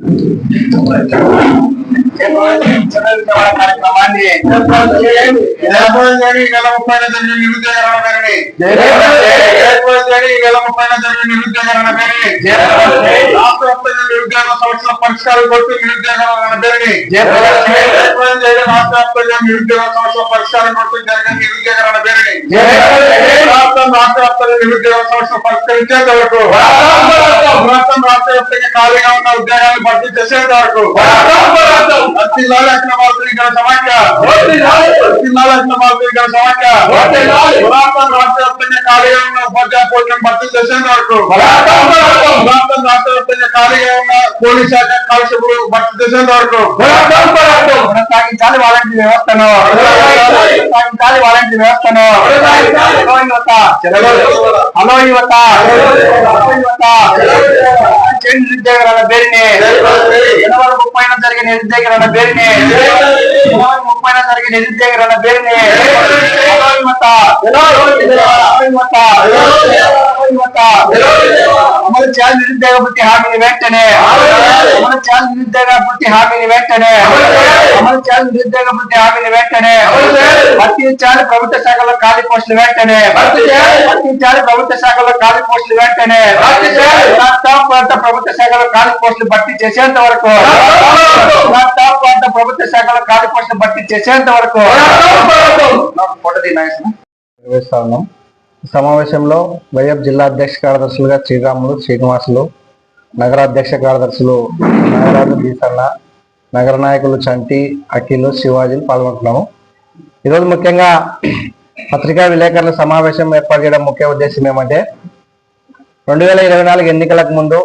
Thank you. కార్యక్రమాన్ని గల ముప్పై జరిగిన నిరుద్యోగరణ పేరుని జయపాల్ గల ముప్పై జరిగిన నిరుద్యోగరణ పేరుని రాష్ట్ర వ్యాప్తంగా నిరుద్యోగ సమస్యల పరిష్కారం కొరకు నిరుద్యోగరణ రాష్ట్ర వ్యాప్తంగా నిరుద్యోగ సమస్యల పరిష్కారం కొరకు జరిగిన నిరుద్యోగరణ రాష్ట్రం రాష్ట్ర వ్యాప్తంగా నిరుద్యోగ సమస్యలు పరిష్కరించేంత వరకు రాష్ట్రం రాష్ట్ర వ్యాప్తంగా ఖాళీగా ఉన్న ఉద్యోగాలను భర్తీ చేసేంత వరకు అతి లాలక్ష్మ రాష్ట్ర వ్యాప్తంగా ఖాళీగా ఉన్న ఉపాధ్యాయ పోస్టులను భర్తీ చేసేంత వరకు. రాష్ట్రం రాష్ట్ర వ్యాప్తంగా ఖాళీగా ఉన్న పోలీస్ శాఖ కానిస్టేబుల్ భర్తీ చేసేంత వరకు. కొనసాగించాలి వాలంటీర్ వ్యవస్థను. కొనసాగించాలి. వాలంటీర్ వ్యవస్థను. హలో యువత. హలో యువత. నిరుద్యోగుల పేరుని జనవరి ముప్పై జరిగిన నిరుద్యోగుల పేరుని. జనవరి ముప్పై జరిగిన నిరుద్యోగుల పేరుని హలో యువత హలో యువత హలో యువత అమలు చేయాలి నిరుద్యోగ వృత్తి హామీని వెంటనే. అమలు చేయాలి నిరుద్యోగ వృత్తి హామీని వెంటనే. అమలు చేయాలి నిరుద్యోగ వృత్తి హామీని వెంటనే. భర్తీ చేయాలి ప్రభుత్వ శాఖలో ఖాళీ పోస్టులు వెంటనే. భర్తీ చేయాలి. ప్రభుత్వ శాఖలో ఖాళీ పోస్టులు వెంటనే. టాప్ ప్రాంత ప్రభుత్వ శాఖలో ఖాళీ పోస్టులు భర్తీ చేసేంత వరకు. టాప్ ప్రాంత ప్రభుత్వ శాఖలో ఖాళీ పోస్టులు భర్తీ చేసేంత వరకు. నిర్వహిస్తా ఉన్నాం సమావేశంలో వైఎఫ్ జిల్లా అధ్యక్ష కార్యదర్శులుగా శ్రీరాములు శ్రీనివాసులు నగరాధ్యక్ష కార్యదర్శులు నాగరాజు బీసన్న నగర నాయకులు చంటి అఖిలు శివాజీలు పాల్గొంటున్నాము. ఈరోజు ముఖ్యంగా పత్రికా విలేకరుల సమావేశం ఏర్పాటు చేయడం ముఖ్య ఉద్దేశం ఏమంటే రెండు వేల ఇరవై నాలుగు ఎన్నికలకు ముందు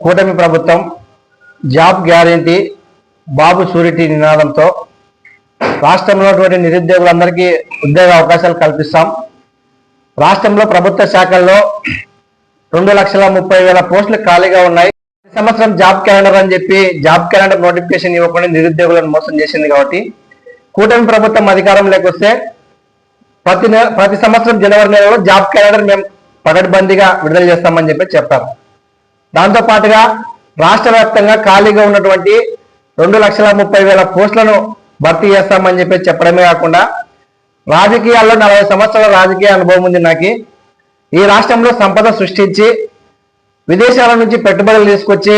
కూటమి ప్రభుత్వం జాబ్ గ్యారంటీ బాబు సూరిటీ నినాదంతో రాష్ట్రంలో ఉన్నటువంటి నిరుద్యోగులందరికీ ఉద్యోగ అవకాశాలు కల్పిస్తాం. రాష్ట్రంలో ప్రభుత్వ శాఖల్లో రెండు లక్షల ముప్పై వేల పోస్టులు ఖాళీగా ఉన్నాయి. సంవత్సరం జాబ్ క్యాలెండర్ అని చెప్పి జాబ్ క్యాలెండర్ నోటిఫికేషన్ ఇవ్వకుండా నిరుద్యోగులను మోసం చేసింది కాబట్టి కూటమి ప్రభుత్వం అధికారంలోకి వస్తే ప్రతి నెల ప్రతి సంవత్సరం జనవరి నెలలో జాబ్ క్యాలెండర్ మేము పకడ్బందీగా విడుదల చేస్తామని చెప్పి చెప్పారు దాంతో పాటుగా రాష్ట్ర వ్యాప్తంగా ఖాళీగా ఉన్నటువంటి రెండు లక్షల ముప్పై వేల పోస్టులను భర్తీ చేస్తామని చెప్పి చెప్పడమే కాకుండా రాజకీయాల్లో నలభై సంవత్సరాల రాజకీయ అనుభవం ఉంది నాకు. ఈ రాష్ట్రంలో సంపద సృష్టించి విదేశాల నుంచి పెట్టుబడులు తీసుకొచ్చి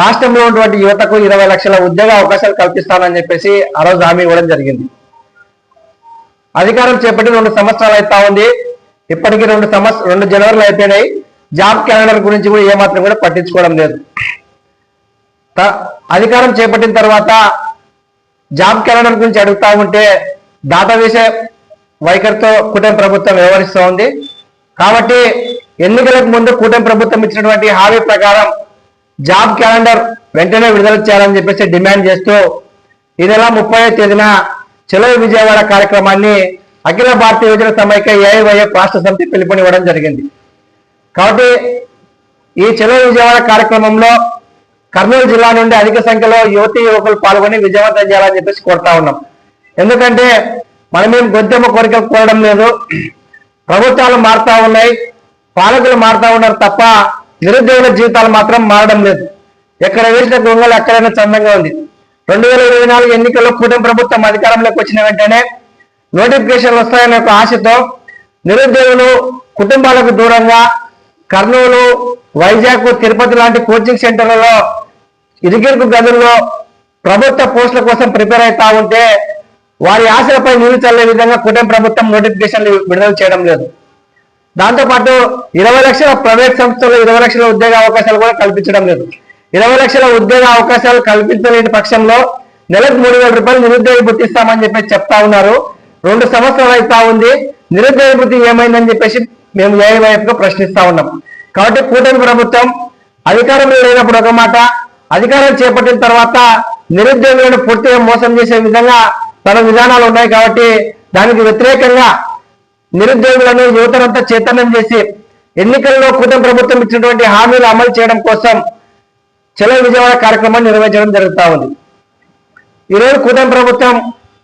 రాష్ట్రంలో ఉన్నటువంటి యువతకు ఇరవై లక్షల ఉద్యోగ అవకాశాలు కల్పిస్తానని చెప్పేసి ఆ రోజు హామీ ఇవ్వడం జరిగింది. అధికారం చేపట్టి రెండు సంవత్సరాలు అవుతా ఉంది. ఇప్పటికీ రెండు సంవత్సరం రెండు జనవరిలు అయిపోయినాయి. జాబ్ క్యాలెండర్ గురించి కూడా ఏమాత్రం కూడా పట్టించుకోవడం లేదు. అధికారం చేపట్టిన తర్వాత జాబ్ క్యాలెండర్ గురించి అడుగుతా ఉంటే దాటా వేసే వైఖరితో కూటమి ప్రభుత్వం వ్యవహరిస్తోంది కాబట్టి ఎన్నికలకు ముందు కూటమి ప్రభుత్వం ఇచ్చినటువంటి హామీ ప్రకారం జాబ్ క్యాలెండర్ వెంటనే విడుదల చేయాలని చెప్పేసి డిమాండ్ చేస్తూ ఈ నెల ముప్పై తేదీన చెలవు విజయవాడ కార్యక్రమాన్ని అఖిల భారతీయ యువజన సమైక్య ఏఐవైఎఫ్ రాష్ట్ర సమితి పిలుపునివ్వడం జరిగింది. కాబట్టి ఈ చెలవు విజయవాడ కార్యక్రమంలో కర్నూలు జిల్లా నుండి అధిక సంఖ్యలో యువతి యువకులు పాల్గొని విజయవంతం చేయాలని చెప్పేసి కోరుతా ఉన్నాం. ఎందుకంటే మనమేం గొంతెమ్మ కోరికలు కోరడం లేదు. ప్రభుత్వాలు మారుతా ఉన్నాయి. పాలకులు మారుతా ఉన్నారు తప్ప నిరుద్యోగుల జీవితాలు మాత్రం మారడం లేదు. ఎక్కడ వేసిన గొంగలు ఎక్కడైనా చందంగా ఉంది. రెండు వేల ఇరవై నాలుగు ఎన్నికల్లో కూటమి ప్రభుత్వం అధికారంలోకి వచ్చిన వెంటనే నోటిఫికేషన్లు వస్తాయనే ఒక ఆశతో నిరుద్యోగులు కుటుంబాలకు దూరంగా కర్నూలు వైజాగ్ తిరుపతి లాంటి కోచింగ్ సెంటర్లలో ఇరుగిరుకు గదుల్లో ప్రభుత్వ పోస్టుల కోసం ప్రిపేర్ అవుతా ఉంటే వారి ఆశలపై నీళ్ళు చల్లే విధంగా కూటమి ప్రభుత్వం నోటిఫికేషన్లు విడుదల చేయడం లేదు. దాంతోపాటు ఇరవై లక్షల ప్రైవేట్ సంస్థలు ఇరవై లక్షల ఉద్యోగ అవకాశాలు కూడా కల్పించడం లేదు. ఇరవై లక్షల ఉద్యోగ అవకాశాలు కల్పించలేని పక్షంలో నెలకు మూడు వేల రూపాయలు నిరుద్యోగ భృతి ఇస్తామని చెప్పి చెప్తా ఉన్నారు. రెండు సంవత్సరాలు అవుతా ఉంది. నిరుద్యోగ భృతి ఏమైందని చెప్పేసి మేము ఏ ప్రశ్నిస్తా ఉన్నాం. కాబట్టి కూటమి ప్రభుత్వం అధికారంలో లేనప్పుడు ఒక మాట అధికారం చేపట్టిన తర్వాత నిరుద్యోగులను పూర్తిగా మోసం చేసే విధంగా తన విధానాలు ఉన్నాయి కాబట్టి దానికి వ్యతిరేకంగా నిరుద్యోగులను యువతనంతా చైతన్యం చేసి ఎన్నికల్లో కూటమి ప్రభుత్వం ఇచ్చినటువంటి హామీలు అమలు చేయడం కోసం చలో విజయవాడ కార్యక్రమాన్ని నిర్వహించడం జరుగుతా ఉంది. ఈరోజు కూటమి ప్రభుత్వం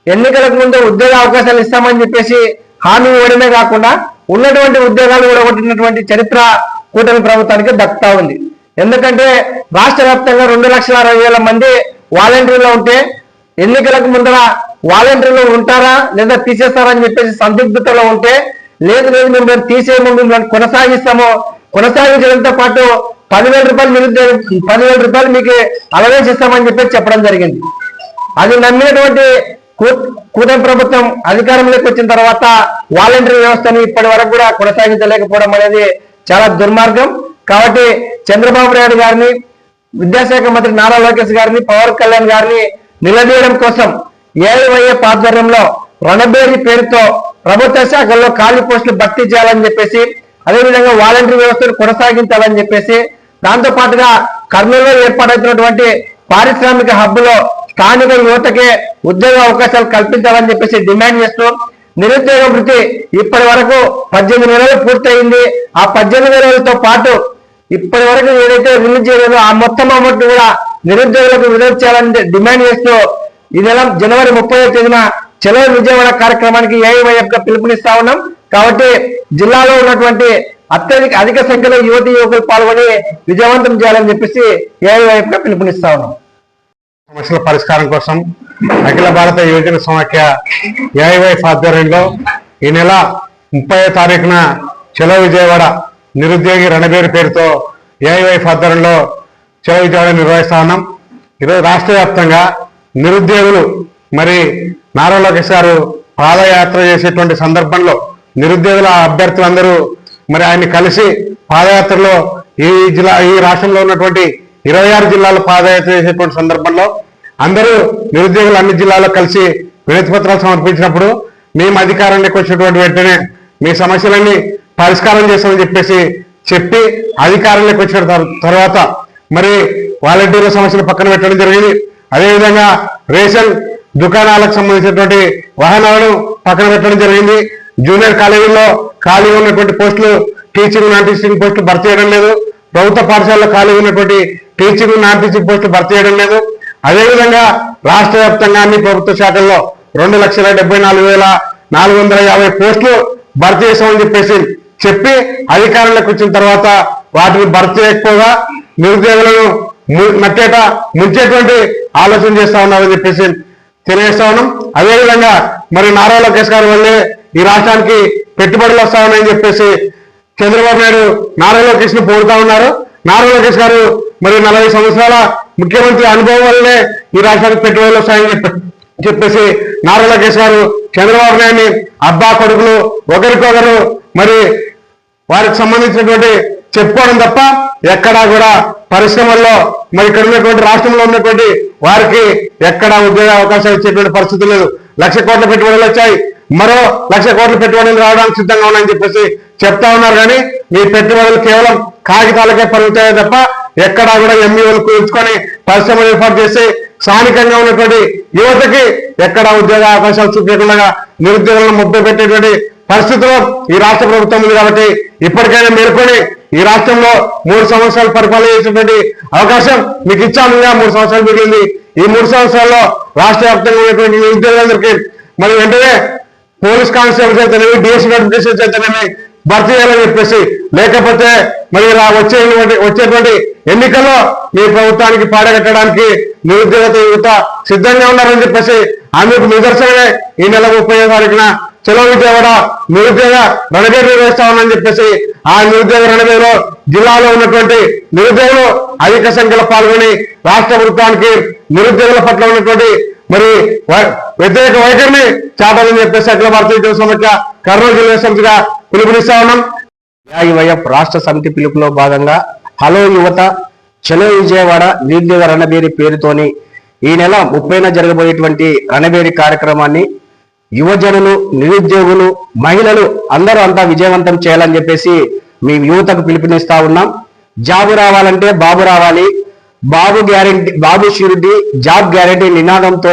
ఎన్నికలకు ముందు ఉద్యోగ అవకాశాలు ఇస్తామని చెప్పేసి హామీ ఇవ్వడమే కాకుండా ఉన్నటువంటి ఉద్యోగాలు ఊడగొట్టినటువంటి చరిత్ర కూటమి ప్రభుత్వానికి దక్కుతా ఉంది. ఎందుకంటే రాష్ట్ర వ్యాప్తంగా రెండు లక్షల అరవై వేల మంది వాలంటీర్లు ఉంటే ఎన్నికలకు ముందర వాలంటీర్లు ఉంటారా లేదా తీసేస్తారా అని చెప్పేసి సందిగ్ధతలో ఉంటే లేదు లేదు మేము తీసే తీసేయము కొనసాగిస్తాము కొనసాగించడంతో పాటు పదివేల రూపాయలు నిరుద్యోగ పదివేల రూపాయలు మీకు అలవేసి ఇస్తామని చెప్పేసి చెప్పడం జరిగింది. అది నమ్మినటువంటి కూటమి ప్రభుత్వం అధికారంలోకి వచ్చిన తర్వాత వాలంటీర్ వ్యవస్థను ఇప్పటి వరకు కూడా కొనసాగించలేకపోవడం అనేది చాలా దుర్మార్గం. కాబట్టి చంద్రబాబు నాయుడు గారిని విద్యాశాఖ మంత్రి నారా లోకేష్ గారిని పవన్ కళ్యాణ్ గారిని నిలదీయడం కోసం ఏఐవైఎఫ్ ఆధ్వర్యంలో రణబేరి పేరుతో ప్రభుత్వ శాఖల్లో ఖాళీ పోస్టులు భర్తీ చేయాలని చెప్పేసి అదేవిధంగా వాలంటీర్ వ్యవస్థను కొనసాగించాలని చెప్పేసి దాంతో పాటుగా కర్నూలులో ఏర్పాటవుతున్నటువంటి పారిశ్రామిక హబ్లో స్థానిక యువతకే ఉద్యోగ అవకాశాలు కల్పించాలని చెప్పేసి డిమాండ్ చేస్తూ నిరుద్యోగ వృత్తి ఇప్పటి వరకు పద్దెనిమిది నెలలు పూర్తయింది. ఆ పద్దెనిమిది నెలలతో పాటు ఇప్పటి వరకు ఏదైతే రిలీజ్ చేయలేదో ఆ మొత్తం అమౌంట్ కూడా నిరుద్యోగులకు విడుదల చేయాలని డిమాండ్ చేస్తూ ఈ నెల జనవరి ముప్పై తేదీన చలో విజయవాడ కార్యక్రమానికి ఏఐవైఎఫ్గా పిలుపునిస్తా ఉన్నాం. కాబట్టి జిల్లాలో ఉన్నటువంటి అత్యధిక అధిక సంఖ్యలో యువతి యువకులు పాల్గొని విజయవంతం చేయాలని చెప్పేసి ఏఐవైఎఫ్గా పిలుపునిస్తా ఉన్నాం. సమస్యల పరిష్కారం కోసం అఖిల భారత యువజన సమాఖ్య ఏఐవైఫ్ ఆధ్వర్యంలో ఈ నెల ముప్పై తారీఖున చలో విజయవాడ నిరుద్యోగి రణబేరు పేరుతో ఏఐవైఫ్ ఆధ్వర్యంలో చలో విజయవాడ నిర్వహిస్తా ఉన్నాం. ఈరోజు రాష్ట్ర వ్యాప్తంగా నిరుద్యోగులు మరి నారా లోకేష్ గారు పాదయాత్ర చేసేటువంటి సందర్భంలో నిరుద్యోగుల అభ్యర్థులందరూ మరి ఆయన్ని కలిసి పాదయాత్రలో ఈ జిల్లా ఈ రాష్ట్రంలో ఉన్నటువంటి ఇరవై ఆరు జిల్లాలు పాదయాత్ర చేసేటువంటి సందర్భంలో అందరూ నిరుద్యోగులు అన్ని జిల్లాల్లో కలిసి వినతి పత్రాలు సమర్పించినప్పుడు మేము అధికారంలోకి వచ్చినటువంటి వెంటనే మీ సమస్యలన్నీ పరిష్కారం చేస్తామని చెప్పేసి చెప్పి అధికారంలోకి వచ్చిన తర్వాత మరి వాలంటీర్ల సమస్యలు పక్కన పెట్టడం జరిగింది. అదేవిధంగా రేషన్ దుకాణాలకు సంబంధించినటువంటి వాహనాలను పక్కన పెట్టడం జరిగింది. జూనియర్ కాలేజీల్లో ఖాళీ ఉన్నటువంటి పోస్టులు టీచింగ్ నాన్ టీచింగ్ పోస్టులు భర్తీ చేయడం లేదు. ప్రభుత్వ పాఠశాలలో ఖాళీ ఉన్నటువంటి టీచింగ్ నాన్ టీచింగ్ పోస్టులు భర్తీ చేయడం లేదు. అదేవిధంగా రాష్ట్ర వ్యాప్తంగా అన్ని ప్రభుత్వ శాఖల్లో రెండు లక్షల డెబ్బై నాలుగు వేల నాలుగు వందల యాభై పోస్టులు భర్తీ చేసామని చెప్పేసి చెప్పి అధికారంలోకి వచ్చిన తర్వాత వాటిని భర్తీ చేయకపోగా నిరుద్యోగులను ము- నట్టేట ముంచేటువంటి ఆలోచన చేస్తా ఉన్నారని చెప్పేసి తెలియజేస్తా ఉన్నాం. అదేవిధంగా మరి నారా లోకేష్ గారి వల్లే ఈ రాష్ట్రానికి పెట్టుబడులు వస్తామని చెప్పేసి చంద్రబాబు నాయుడు నారా లోకేష్ను పోడుతా ఉన్నారు. నారా లోకేష్ గారు మరి నలభై సంవత్సరాల ముఖ్యమంత్రి అనుభవం వల్లనే ఈ రాష్ట్రానికి పెట్టుబడులు వస్తాయని చెప్పేసి నారా లోకేష్ గారు చంద్రబాబు నాయుడిని అబ్బా కొడుకులు ఒకరికొకరు మరి వారికి సంబంధించినటువంటి చెప్పుకోవడం తప్ప ఎక్కడా కూడా పరిశ్రమల్లో మరి ఇక్కడ ఉన్నటువంటి రాష్ట్రంలో ఉన్నటువంటి వారికి ఎక్కడా ఉద్యోగ అవకాశాలు ఇచ్చేటువంటి పరిస్థితి లేదు. లక్ష కోట్ల పెట్టుబడులు వచ్చాయి. మరో లక్ష కోట్ల పెట్టుబడులు రావడానికి సిద్ధంగా ఉన్నాయని చెప్పేసి చెప్తా ఉన్నారు కానీ మీ పెట్టుబడులు కేవలం కాగితాలకే పరిమితాయే తప్ప ఎక్కడా కూడా ఎంఈఓలు కూర్చుకొని పరిశ్రమలు ఏర్పాటు చేసి స్థానికంగా ఉన్నటువంటి యువతకి ఎక్కడ ఉద్యోగ అవకాశాలు చూపించకుండా నిరుద్యోగులను ముప్పై పెట్టేటువంటి పరిస్థితిలో ఈ రాష్ట్ర ప్రభుత్వం ఉంది కాబట్టి ఇప్పటికైనా మేల్కొని ఈ రాష్ట్రంలో మూడు సంవత్సరాలు పరిపాలన చేసినటువంటి అవకాశం మీకు ఇచ్చాము మూడు సంవత్సరాలు మిగిలింది. ఈ మూడు సంవత్సరాల్లో రాష్ట్ర వ్యాప్తంగా ఉన్నటువంటి నిరుద్యోగులందరికీ మరి వెంటనే పోలీస్ కానిస్టేబుల్స్ అయితేనేమి డిఎస్సీ అయితేనేమి భర్తీ చేయాలని చెప్పేసి లేకపోతే మరి ఇలా వచ్చే వచ్చేటువంటి ఎన్నికల్లో మీ ప్రభుత్వానికి పాడగట్టడానికి నిరుద్యోగత యువత సిద్ధంగా ఉన్నారని చెప్పేసి అందుకు నిదర్శనమే ఈ నెల ముప్పై తారీఖున చలో విజయవాడ నిరుద్యోగ రణబేరు నిర్వహిస్తా ఉన్నామని చెప్పేసి ఆ నిరుద్యోగ రణబేరులో జిల్లాలో ఉన్నటువంటి నిరుద్యోగులు అధిక సంఖ్యలో పాల్గొని రాష్ట్ర ప్రభుత్వానికి నిరుద్యోగుల పట్ల ఉన్నటువంటి మరి వ్యతిరేక వైఖరిని చాటాలని చెప్పేసి అఖిల భారతీయ జన కర్నూలు జిల్లా సమితిగా పిలుపునిస్తా ఉన్నాం. రాష్ట్ర సమితి పిలుపులో భాగంగా హలో యువత చలో విజయవాడ నిరుద్యోగ రణబేరి పేరుతోని ఈ నెల ముప్పైన జరగబోయేటువంటి రణబేరి కార్యక్రమాన్ని యువజనులు నిరుద్యోగులు మహిళలు అందరూ అంతా విజయవంతం చేయాలని చెప్పేసి మేము యువతకు పిలుపునిస్తా ఉన్నాం. జాబు రావాలంటే బాబు రావాలి. Babu guarantee Babu surety job guarantee నినాదంతో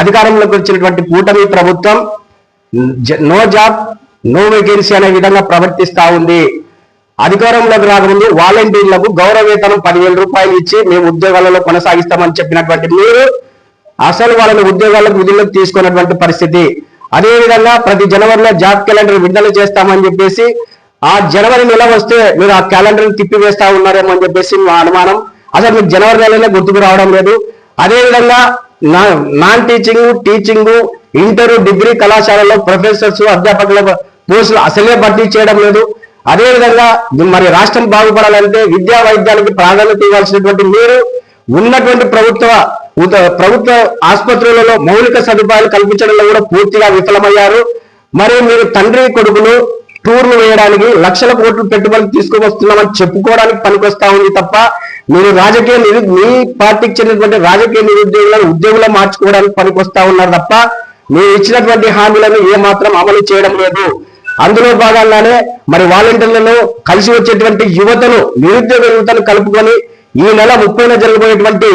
అధికారంలోకి వచ్చినటువంటి కూటమి ప్రభుత్వం నో జాబ్ నో వేకెన్సీ అనే విధంగా ప్రవర్తిస్తా ఉంది. అధికారంలోకి రాకముందు వాలంటీర్లకు గౌరవేతనం పదివేల రూపాయలు ఇచ్చి మేము ఉద్యోగాలలో కొనసాగిస్తామని చెప్పినటువంటి మీరు అసలు వాళ్ళని ఉద్యోగాలకు విధుల్లోకి తీసుకున్నటువంటి పరిస్థితి. అదేవిధంగా ప్రతి జనవరిలో జాబ్ క్యాలెండర్ విడుదల చేస్తామని చెప్పేసి ఆ జనవరి నెల వస్తే మీరు ఆ క్యాలెండర్ తిప్పివేస్తా ఉన్నారేమో అని చెప్పేసి మా అనుమానం. అసలు మీకు జనవరి నెలనే గుర్తుకు రావడం లేదు. అదేవిధంగా నా- non teaching teaching inter degree కళాశాలలో ప్రొఫెసర్స్ అధ్యాపకుల పోస్టులు అసలే భర్తీ చేయడం లేదు. అదేవిధంగా మరి రాష్ట్రం బాగుపడాలంటే విద్యా వైద్యానికి ప్రాధాన్యత ఇవ్వాల్సినటువంటి మీరు ఉన్నటువంటి ప్రభుత్వ ప్రభుత్వ ఆసుపత్రులలో మౌలిక సదుపాయాలు కల్పించడంలో కూడా పూర్తిగా విఫలమయ్యారు. మరి మీరు తండ్రి కొడుకులు టూర్లు వేయడానికి లక్షల కోట్లు పెట్టుబడి తీసుకువస్తున్నామని చెప్పుకోవడానికి పనికొస్తా ఉంది తప్ప మీరు రాజకీయ నిరు మీ పార్టీకి చెందినటువంటి రాజకీయ నిరుద్యోగులను ఉద్యోగులు మార్చుకోవడానికి పనికొస్తా ఉన్నారు తప్ప మీరు ఇచ్చినటువంటి హామీలను ఏమాత్రం అమలు చేయడం లేదు. అందులో భాగంగానే మరి వాలంటీర్లలో కలిసి వచ్చేటువంటి యువతను నిరుద్యోగ యువతను కలుపుకొని ఈ నెల ముప్పైన జరగబోయేటువంటి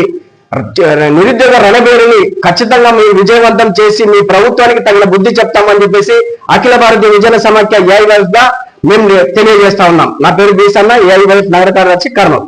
నిరుద్యోగ రణబేరిని ఖచ్చితంగా మీరు విజయవంతం చేసి మీ ప్రభుత్వానికి తగిన బుద్ధి చెప్తామని చెప్పేసి అఖిల భారతీయ విజయన సమాఖ్య ఏఐ గా మేము తెలియజేస్తా ఉన్నాం. నా పేరు బీసన్న ఏఐ వైఎస్ నగర కార్యదర్శి కర్నూలు.